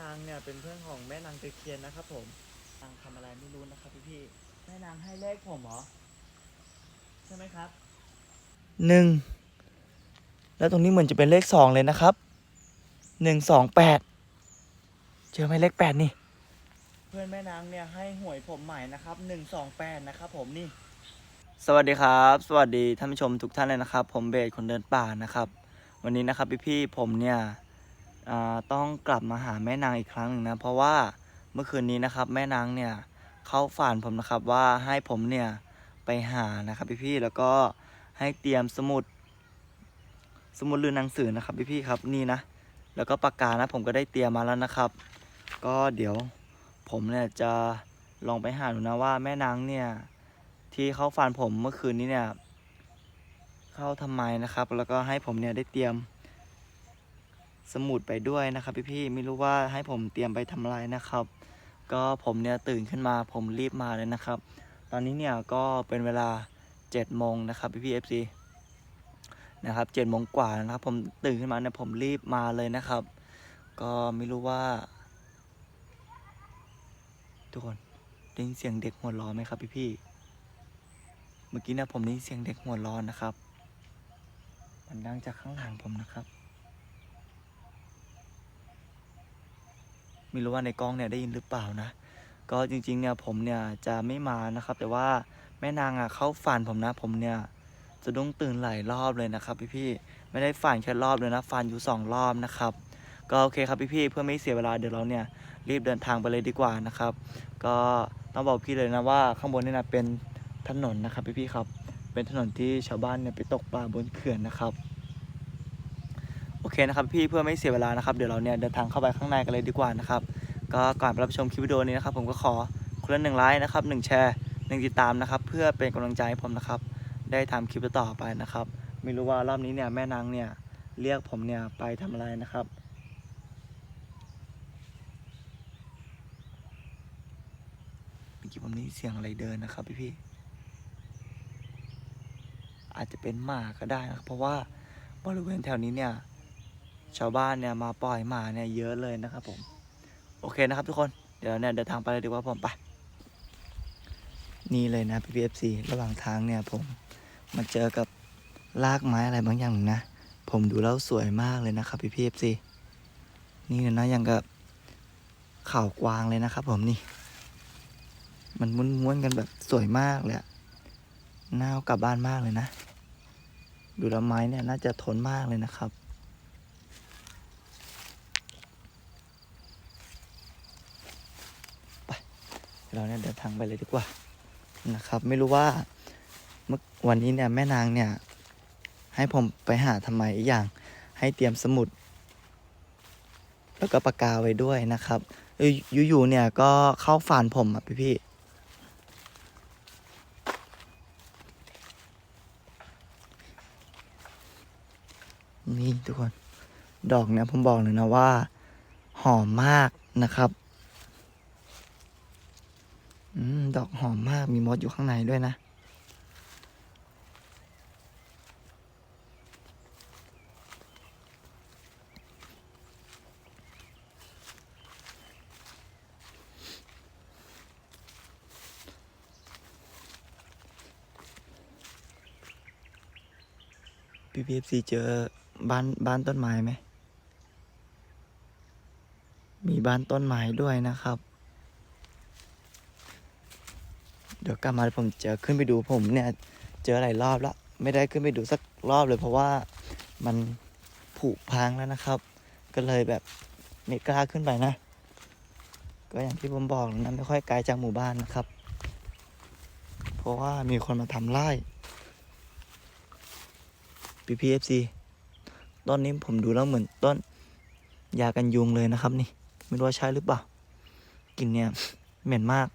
นางเนี่ยเป็นเพื่อนของแม่นางตะเคียนนะครับผม นางทำอะไรไม่รู้นะครับพี่พี่ๆแม่นางให้เลขผมเหรอ ใช่ไหมครับ หนึ่ง แล้วตรงนี้เหมือนจะเป็นเลขสองเลยนะครับ หนึ่งสองแปด เจอไหมเลขแปดนี่ เพื่อนแม่นางเนี่ยให้หวยผมใหม่นะครับ หนึ่งสองแปดนะครับผมนี่ สวัสดีครับ สวัสดีท่านผู้ชมทุกท่านเลยนะครับ ผมเบสคนเดินป่านะครับ วันนี้นะครับพี่ๆผมเนี่ยอ่า ต้องกลับมาหาแม่นางอีกครั้งหนึ่งนะ เพราะว่าเมื่อคืนนี้นะครับ แม่นางเนี่ยเข้าฝันผมนะครับว่าให้ผมเนี่ยไปหานะครับพี่ๆแล้วก็ให้เตรียมสมุด สมุดหรือหนังสือนะครับพี่ๆครับนี่นะ แล้วก็ปากกานะ ผมก็ได้เตรียมมาแล้วนะครับ ก็เดี๋ยวผมเนี่ยจะลองไปหาดูนะว่าแม่นางเนี่ยที่เข้าฟันผมเมื่อคืนนี้เนี่ยเข้าทำไมนะครับ แล้วก็ให้ผมเนี่ยได้เตรียม สมุดไปด้วยนะครับพี่ๆไม่รู้ว่าให้ผมเตรียมไปทำอะไรนะครับ ก็ผมเนี่ยตื่นขึ้นมาผมรีบมาเลยนะครับ ตอนนี้เนี่ยก็เป็นเวลา7จ็ดโมงนะครับพี่ๆเอฟซีนะครับเจ็ดโมงกว่านะครับ ผมตื่นขึ้นมาเนี่ยผมรีบมาเลยนะครับ ก็ไม่รู้ว่า ทุกคนได้ยินเสียงเด็กหัวร้อไหมครับพี่ๆเมื่อกี้เนะผมได้ยินเสียงเด็กหัวร้อนนะครับ มันดังจากข้างหลังผมนะครับ ไม่รู้ว่าในกล้องเนี่ยได้ยินหรือเปล่านะ ก็จริงๆเนี่ยผมเนี่ยจะไม่มานะครับ แต่ว่าแม่นางอะเข้าฝันผมนะ ผมเนี่ยจะดุ้งตื่นหลายรอบเลยนะครับ พี่ๆไม่ได้ฝันแค่รอบเลยนะฝันอยู่สองรอบนะครับ ก็โอเคครับพี่ๆเพื่อไม่เสียเวลาเดี๋ยวเราเนี่ยรีบเดินทางไปเลยดีกว่านะครับ ก็ต้องบอกพี่เลยนะว่าข้างบนนี่นะเป็นถนนนะครับพี่ๆครับ เป็นถนนที่ชาวบ้านเนี่ยไปตกปลาบนเขื่อนนะครับ นะครับพี่เพื่อไม่เสียเวลานะครับเดี๋ยวเราเนี่ยเดินทางเข้าไปข้างในกันเลยดีกว่านะครับก็ก่อนไปรับชมคลิปวิดีโอนี้นะครับผมก็ขอคนละหนึ่งไลค์นะครับหนึ่งแชร์หนึ่งติดตามนะครับเพื่อเป็นกำลังใจให้ผมนะครับได้ทำคลิปต่อไปนะครับไม่รู้ว่ารอบนี้เนี่ยแม่นางเนี่ยเรียกผมเนี่ยไปทำอะไรนะครับเมื่อกี้ผมได้ยินเสียงอะไรเดินนะครับพี่ๆอาจจะเป็นหมาก็ได้นะครับเพราะว่าบริเวณแถวนี้เนี่ย ชาวบ้านเนี่ยมาปล่อยหมาเนี่ยเยอะเลยนะครับผม โอเคนะครับทุกคนเดี๋ยวเนี่ยเดินทางไปเลยดีกว่าผมไปนี่เลยนะพี่พีเอฟซีระหว่างทางเนี่ยผมมาเจอกับรากไม้อะไรบางอย่างนะ ผมดูแล้วสวยมากเลยนะครับพี่พีเอฟซีนี่เลยนะอย่างกับข่าวกวางเลยนะครับผมนี่ มันม้วนๆกันแบบสวยมากเลยน่าเอากลับบ้านมากเลยนะ ดูแล้วไม้เนี่ยน่าจะทนมากเลยนะครับ เราเนี่ยเดินทางไปเลยดีกว่านะครับ ไม่รู้ว่าเมื่อวันนี้เนี่ยแม่นางเนี่ย ให้ผมไปหาทำไมอีกอย่างให้เตรียมสมุด แล้วก็ปากกาไว้ด้วยนะครับอยอยู่ๆเนี่ยก็เข้าฝันผมอะพี่ๆนี่ทุกคน ดอกเนี่ยผมบอกเลยนะว่า หอมมากนะครับ อืม ดอกหอามีมดอยู่ข้างในด้วยนะ พี่พีเอฟซีเจอบ้านบ้านต้นไม้ไหม มีบ้านต้นไม้ด้วยนะครับ เดี๋ยวกลับมาผมจะขึ้นไปดูผมเนี่ยเจอหลายรอบแล้วไม่ได้ขึ้นไปดูสักรอบเลยเพราะว่ามันผุพังแล้วนะครับ ก็เลยแบบไม่กล้าขึ้นไปนะ ก็อย่างที่ผมบอกนะไม่ค่อยไกลจากหมู่บ้านนะครับ เพราะว่ามีคนมาทำไร่ PPFC ต้นนี้ผมดูแล้วเหมือนต้นยากันยุงเลยนะครับ นี่ ไม่รู้ว่าใช่หรือเปล่ากลิ่นเนี่ยเหม็นมาก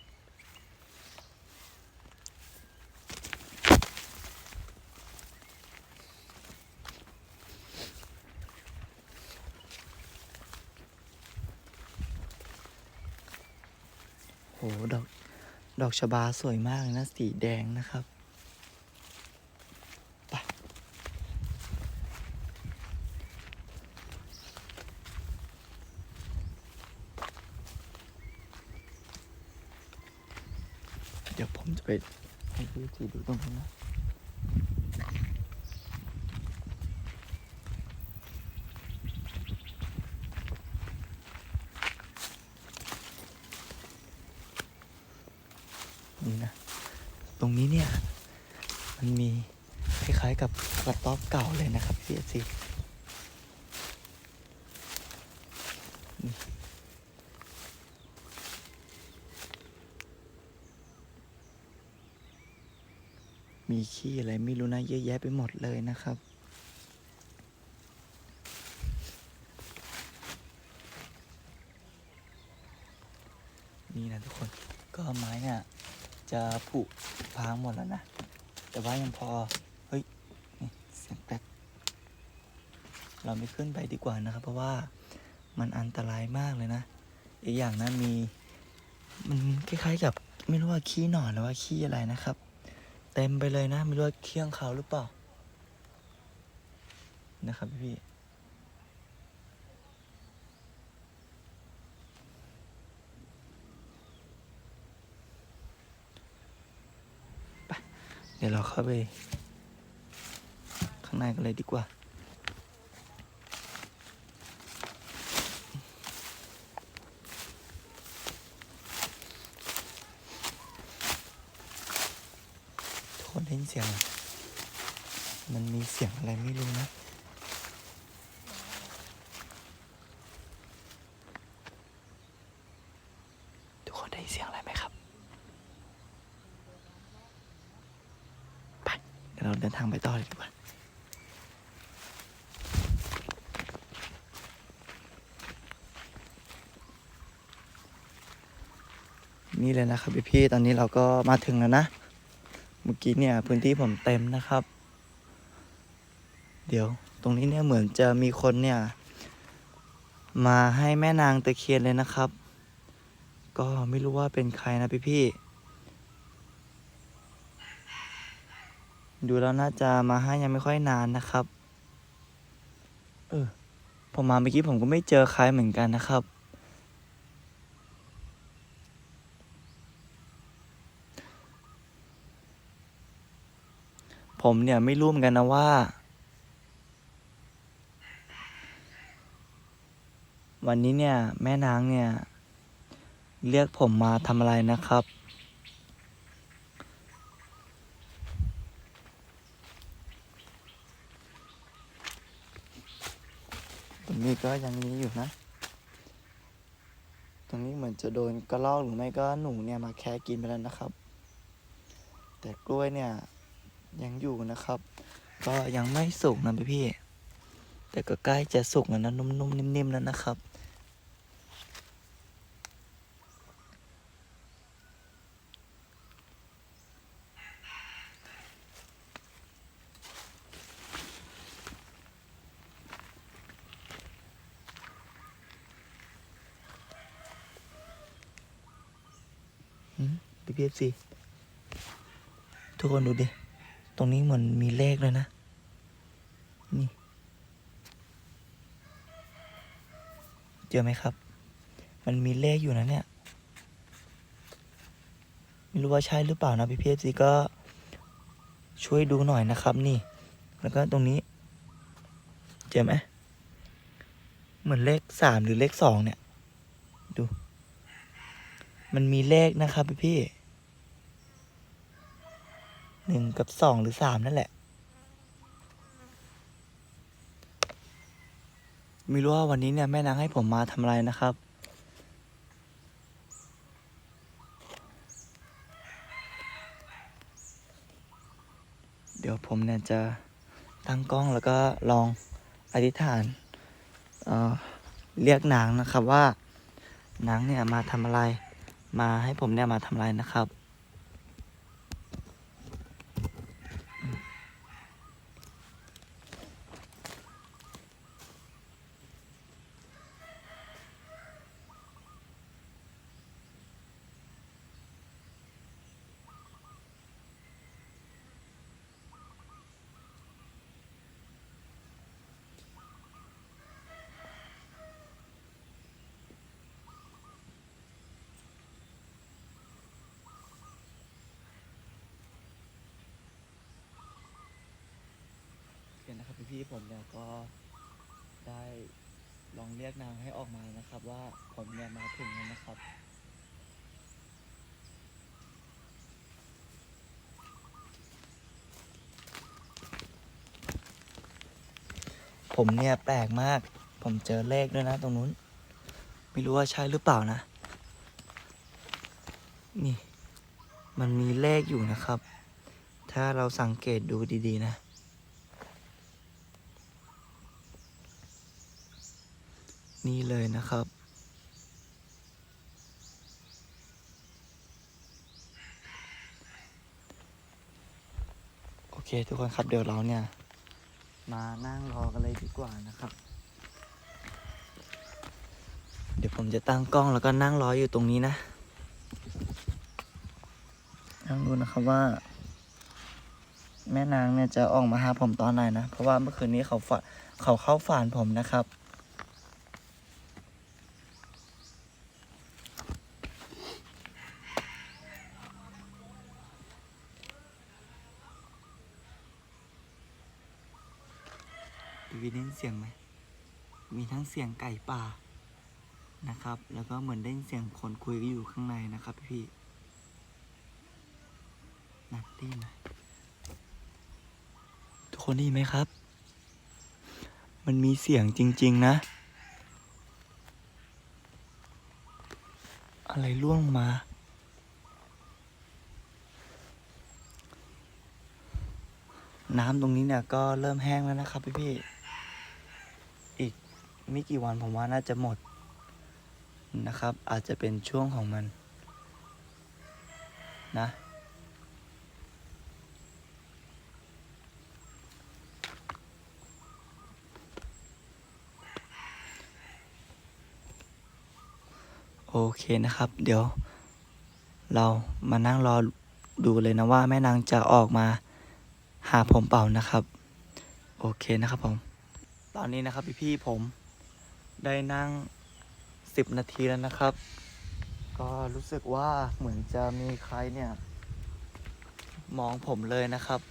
โอ้ดอกดอกชบาสวยมากนะ สีแดงนะครับไปเดี๋ยวผมจะไปให้ดูสีดูตรงนั้นนะ มันมีคล้ายๆกับกระต๊อบเก่าเลยนะครับพี่จีนี่มีขี้อะไรไม่รู้นะเยอะแยะไปหมดเลยนะครับ นี่นะทุกคนก็ไม้เนี่ยจะผุพังหมดแล้วนะ แต่ว่ายังพอ เฮ้ยนี่เสียงแป๊กเราไม่ขึ้นไปดีกว่านะครับ เพราะว่ามันอันตรายมากเลยนะ อีกอย่างนะมี มันคล้ายๆกับไม่รู้ว่าขี้หนอนหรือว่าขี้อะไรนะครับ เต็มไปเลยนะ ไม่รู้ว่าเคี่ยงเขาหรือเปล่า นะครับพี่ๆไปเดี๋ยวเราเข้าไป ข้างในกันเลยดีกว่า ทุกคนได้ยินเสียง มันมีเสียงอะไรไม่รู้นะ ทุกคนได้ยินเสียงอะไรไหมครับ ไป เดินทางไปต่อเลยดีกว่านี่เลยนะครับพี่ๆตอนนี้เราก็มาถึงแล้วนะ เมื่อกี้เนี่ยพื้นที่ผมเต็มนะครับ เดี๋ยวตรงนี้เนี่ยเหมือนจะมีคนเนี่ย มาให้แม่นางตะเคียนเลยนะครับ ก็ไม่รู้ว่าเป็นใครนะพี่ๆ ดูแล้วน่าจะมาให้ยังไม่ค่อยนานนะครับ เออผมมาเมื่อกี้ผมก็ไม่เจอใครเหมือนกันนะครับ ผมเนี่ยไม่รู้เหมือนกันนะว่า วันนี้เนี่ย แม่นางเนี่ย เรียกผมมาทำอะไรนะครับ ตรงนี้ก็ยังมีอยู่นะ ตรงนี้เหมือนจะโดนกระรอกหรือไม่ก็หนูเนี่ยมาแคะกินไปแล้วนะครับ แต่กล้วยเนี่ยยังอยู่นะครับ ก็ยังไม่สุกนะพี่พี่ แต่ก็ใกล้จะสุกแล้วนะนุ่มๆนิ่มๆแล้วนะครับ พี่พี สิทุกคนดูดิ ตรงนี้เหมือนมีเลขเลยนะ นี่ เจอไหมครับ มันมีเลขอยู่นะเนี่ย ไม่รู้ว่าใช่หรือเปล่านะพี่พีสิก็ช่วยดูหน่อยนะครับนี่ แล้วก็ตรงนี้ เจอไหมเหมือนเลขสามหรือเลขสองเนี่ย ดู มันมีเลขนะครับพี่พี่ หนึ่งกับสองหรือสามนั่นแหละ ไม่รู้ว่าวันนี้เนี่ยแม่นางให้ผมมาทำอะไรนะครับ เดี๋ยวผมเนี่ยจะตั้งกล้องแล้วก็ลองอธิษฐานเอ่อเรียกนางนะครับว่านางเนี่ยมาทำอะไร มาให้ผมเนี่ยมาทำอะไรนะครับ พี่ผมเนี่ยก็ได้ลองเรียกนางให้ออกมานะครับ ว่าผมเนี่ยมาถึงแล้วนะครับ ผมเนี่ยแปลกมาก ผมเจอเลขด้วยนะตรงนู้น ไม่รู้ว่าใช่หรือเปล่านะ นี่ มันมีเลขอยู่นะครับ ถ้าเราสังเกตดูดีๆนะ นี่เลยนะครับ โอเคทุกคนครับเดี๋ยวเราเนี่ย มานั่งรอกันเลยดีกว่านะครับ เดี๋ยวผมจะตั้งกล้องแล้วก็นั่งรออยู่ตรงนี้นะ นั่งดูนะครับว่า แม่นางเนี่ยจะออกมาหาผมตอนไหนนะ เพราะว่าเมื่อคืนนี้เขาฝาเขาเข้าฝันผมนะครับ ดูวิได้ยินเสียงไหมมีทั้งเสียงไก่ป่านะครับ แล้วก็เหมือนได้ยินเสียงคนคุยกันอยู่ข้างในนะครับพี่นั่นได้ยินไหมทุกคนได้ยินไหมครับ มันมีเสียงจริง ๆ นะ อะไรล่วงมาน้ำตรงนี้เนี่ยก็เริ่มแห้งแล้วนะครับพี่ ไม่กี่วันผมว่าน่าจะหมดนะครับ อาจจะเป็นช่วงของมันนะโอเคนะครับ เดี๋ยว เรามานั่งรอดูเลยนะว่าแม่นางจะออกมาหาผมเป่านะครับ โอเคนะครับผม ตอนนี้นะครับพี่ๆผม ได้นั่งสิบนาทีแล้วนะครับ ก็รู้สึกว่าเหมือนจะมีใครเนี่ย มองผมเลยนะครับ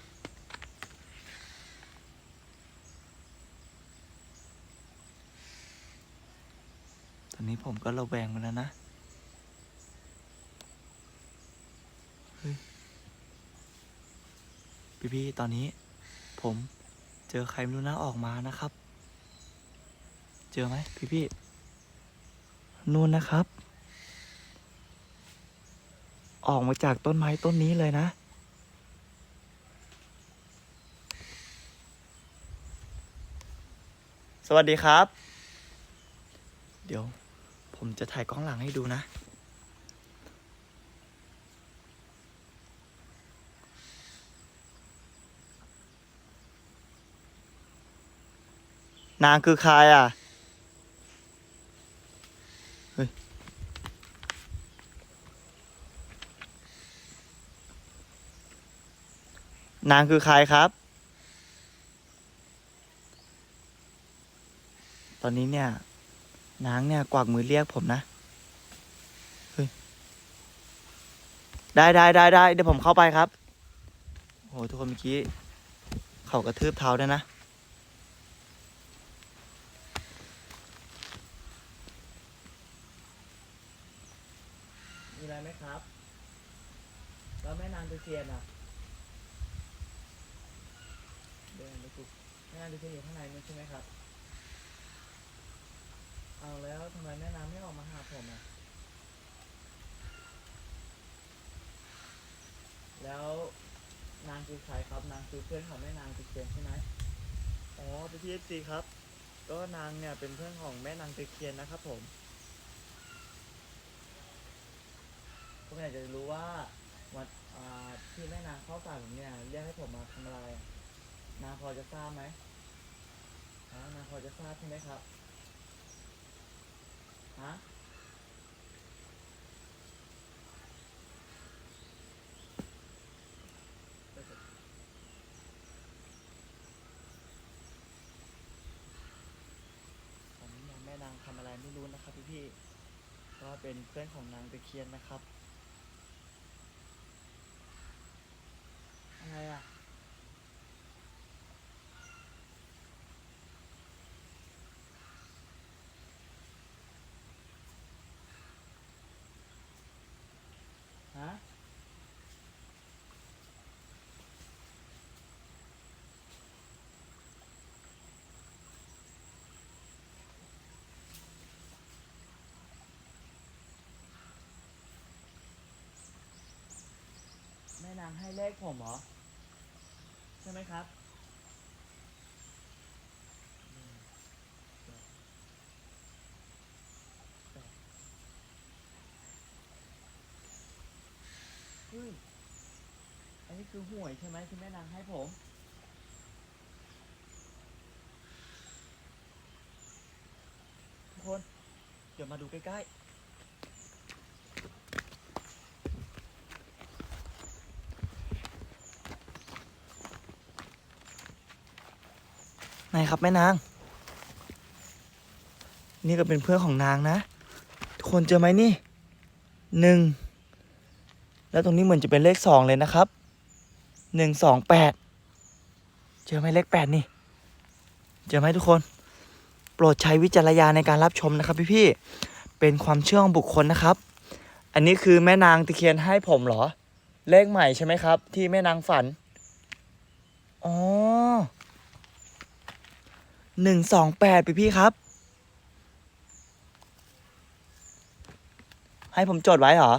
ตอนนี้ผมก็ระแวงมาแล้วนะพี่ๆ ตอนนี้ผมเจอใครไม่รู้นะออกมานะครับ เจอไหมพี่พี่นู่นนะครับ ออกมาจากต้นไม้ต้นนี้เลยนะ สวัสดีครับ เดี๋ยว ผมจะถ่ายกล้องหลังให้ดูนะนางคือใครอะ เฮ้ย นางคือใครครับ ตอนนี้เนี่ย นางเนี่ยกวักมือเรียกผมนะเฮ้ยได้ได้ได้ได้เดี๋ยวผมเข้าไปครับโอ้โหทุกคนเมื่อกี้ เขากระทืบเท้าด้วยนะ มีอะไรไหมครับ แล้วแม่นางตะเคียนอะุกแม่นางตะเคียนอยู่ข้างในนี่ใช่ไหมครับ เอาแล้วทำไมแม่นางไม่ออกมาหาผมอะ แล้วนางคือใครครับ นางคือเพื่อนของแม่นางตะเคียนใช่ไหมอ๋อพี่พีเอฟซีครับ ก็นางเนี่ยเป็นเพื่อนของแม่นางตะเคียนนะครับผมผมอยากจะรู้ว่าวันอ่าที่แม่นางเข้าฝันผมเนี่ยเรียกให้ผมมาทำอะไรอะ นางพอจะทราบไหมฮะนางพอจะทราบใช่ไหมครับฮะตอนนี้นี่ยแม่นางทำอะไรไม่รู้นะครับพี่พี่ก็เป็นเพื่อนของนางตะเคียนนะครับ อะไรอะ นางให้เลขผมเหรอ ใช่ไหมครับเฮ้ยอันนี้คือหวยใช่ไหมที่แม่นางให้ผมทุกคน เดี๋ยวมาดูใกล้ๆ ไหนครับแม่นาง นี่ก็เป็นเพื่อนของนางนะทุกคนเจอไหมนี่หนึ่งแล้วตรงนี้เหมือนจะเป็นเลขสองเลยนะครับหนึ่งสองแปดเจอไหมเลขแปดนี่ เจอไหมทุกคน โปรดใช้วิจารณญาณในการรับชมนะครับพี่ๆเป็นความเชื่อของบุคคลนะครับ อันนี้คือแม่นางตะเคียนให้ผมเหรอ เลขใหม่ใช่ไหมครับ ที่แม่นางฝัน อ๋อ หนึ่งสองแปดพี่พี่ครับ ให้ผมจดไว้เหรอ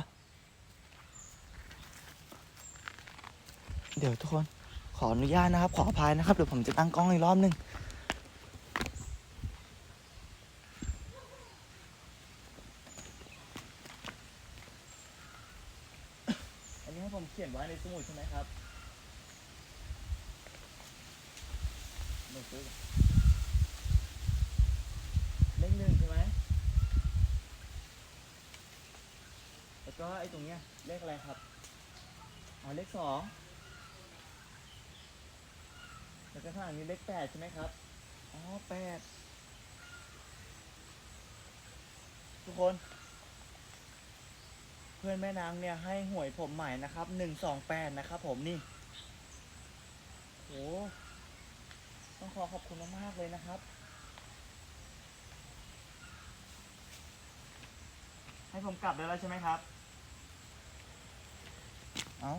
เดี๋ยวทุกคนขออนุญาตนะครับ ขออภัยนะครับ เดี๋ยวผมจะตั้งกล้องอีกรอบหนึ่ง อันนี้ให้ผมเขียนไว้ในสมุดใช่ไหมครับหนึ่งซื้อเลขหนึ่งใช่ไหม แล้วก็ไอ้ ตรงเนี้ยเลขอะไรครับอ๋อเลขสองแล้วก็ข้างหลังนี้เลขแปดใช่ไหมครับอ๋อแปดทุกคน เพื่อนแม่นางเนี่ยให้หวยผมใหม่นะครับหนึ่งสองแปดนะครับ ผมนี่โหต้องขอขอบคุณมากๆเลยนะครับ ให้ผมกลับได้แล้วใช่ไหมครับ เอา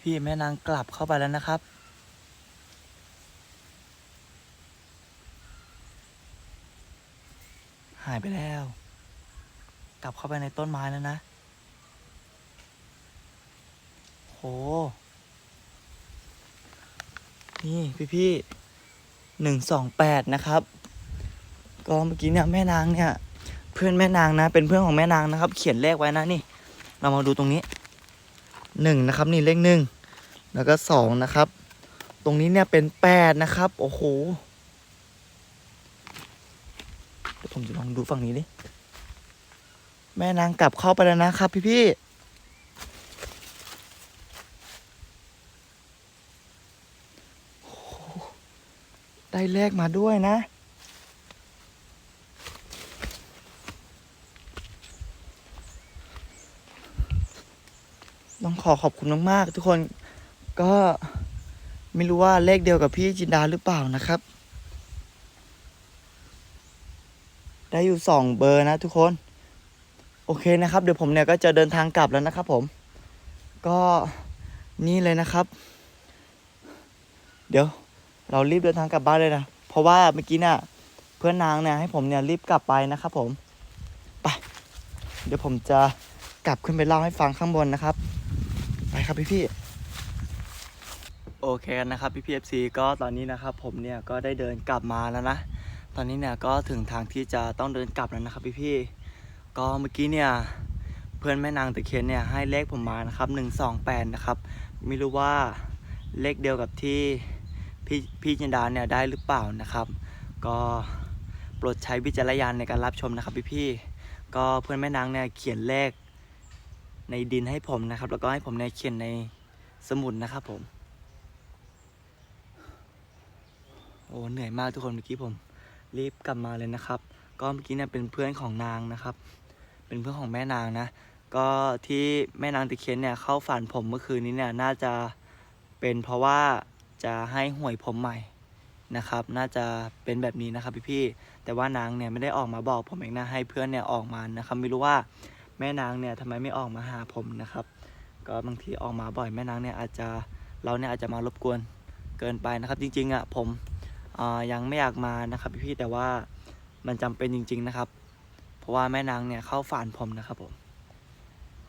พี่แม่นางกลับเข้าไปแล้วนะครับ หายไปแล้ว กลับเข้าไปในต้นไม้แล้วนะ โห นี่พี่พี่หนึ่งสองแปดนะครับ ก็เมื่อกี้เนี่ยแม่นางเนี่ย เพื่อนแม่นางนะ เป็นเพื่อนของแม่นางนะครับ เขียนเลขไว้นะนี่ เรามาดูตรงนี้หนึ่งนะครับ นี่เลขหนึ่งแล้วก็สองนะครับ ตรงนี้เนี่ยเป็นแปดนะครับ โอ้โหเดี๋ยวผมจะลองดูฝั่งนี้ดิแม่นางกลับเข้าไปแล้วนะครับ พี่พี่ๆโอ้โห ได้เลขมาด้วยนะ ต้องขอขอบคุณมากๆทุกคนก็ไม่รู้ว่าเลขเดียวกับพี่จินดาหรือเปล่านะครับ ได้อยู่สองเบอร์นะทุกคน โอเคนะครับ เดี๋ยวผมเนี่ยก็จะเดินทางกลับแล้วนะครับผม ก็นี่เลยนะครับ เดี๋ยว เรารีบเดินทางกลับบ้านเลยนะ เพราะว่าเมื่อกี้เนี่ยเพื่อนนางเนี่ยให้ผมเนี่ยรีบกลับไปนะครับผม ไป เดี๋ยวผมจะกลับขึ้นไปเล่าให้ฟังข้างบนนะครับ ไปครับพี่พี่โอเคนะครับพี่พีเอฟซีก็ตอนนี้นะครับผมเนี่ยก็ได้เดินกลับมาแล้วนะ ตอนนี้เนี่ยก็ถึงทางที่จะต้องเดินกลับแล้วนะครับพี่พี่ก็เมื่อกี้เนี่ยเพื่อนแม่นางตะเคียนเนี่ยให้เลขผมมานะครับหนึ่งสองแปดนะครับไม่รู้ว่าเลขเดียวกับที่ พี่พี่จินดาเนี่ยได้หรือเปล่านะครับ ก็โปรดใช้วิจารณญาณในการรับชมนะครับพี่พี่ก็เพื่อนแม่นางเนี่ยเขียนเลขในดินให้ผมนะครับ แล้วก็ให้ผมในยเขียนในสมุดนะครับผม โอ้เหนื่อยมากทุกคนเมื่อกี้ผม รีบกลับมาเลยนะครับ ก็เมื่อกี้เนี่ยเป็นเพื่อนของนางนะครับ เป็นเพื่อนของแม่นางนะ ก็ที่แม่นางตะเคียนเนี่ยเข้าฝันผมเมื่อคืนนี้เนี่ยน่าจะเป็นเพราะว่า จะให้หวยผมใหม่นะครับ น่าจะเป็นแบบนี้นะครับพี่ๆแต่ว่านางเนี่ยไม่ได้ออกมาบอกผมเองนะให้เพื่อนเนี่ยออกมานะครับไม่รู้ว่าแม่นางเนี่ยทำไมไม่ออกมาหาผมนะครับ ก็บางทีออกมาบ่อยแม่นางเนี่ยอาจจะเราเนี่ยอาจจะมารบกวนเกินไปนะครับ จริงๆอะผมยังไม่อยากมานะครับพี่ๆแต่ว่ามันจำเป็นจริง ๆนะครับ เพราะว่าแม่นางเนี่ยเข้าฝันผมนะครับผม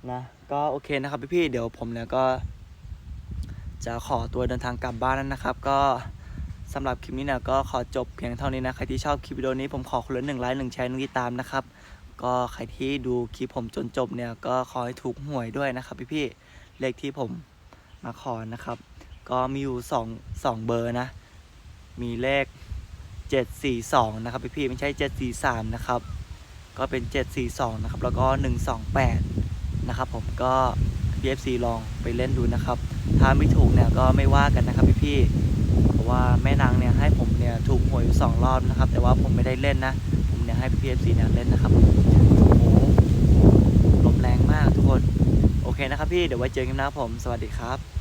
นะก็โอเคนะครับพี่ๆเดี๋ยวผมเนี่ยก็ จะขอตัวเดินทางกลับบ้านแล้วนะครับ ก็สำหรับคลิปนี้เนี่ยก็ขอจบเพียงเท่านี้นะ ใครที่ชอบคลิปวิดีโอนี้ผมขอคนละหนึ่งไลค์หนึ่งแชร์หนึ่งติดตามนะครับ ก็ใครที่ดูคลิปผมจนจบเนี่ยก็ขอให้ถูกหวยด้วยนะครับพี่ๆเลขที่ผมมาขอนะครับ ก็มีอยู่สองสองเบอร์นะ มีเลข 742 นะครับพี่ๆไม่ใช่ 743 นะครับ ก็เป็น 742 นะครับ แล้วก็ 128 นะครับผมก็ BFC ลองไปเล่นดูนะครับ ถ้าไม่ถูกเนี่ยก็ไม่ว่ากันนะครับพี่ๆเพราะว่าแม่นางเนี่ยให้ผมเนี่ยถูกหวยอยู่สองรอบนะครับ แต่ว่าผมไม่ได้เล่นนะ ผมเนี่ยให้ PFC เนี่ยเล่นนะครับโอ้โหลมแรงมากทุกคน โอเคนะครับพี่ เดี๋ยวไว้เจอกันนะผม สวัสดีครับ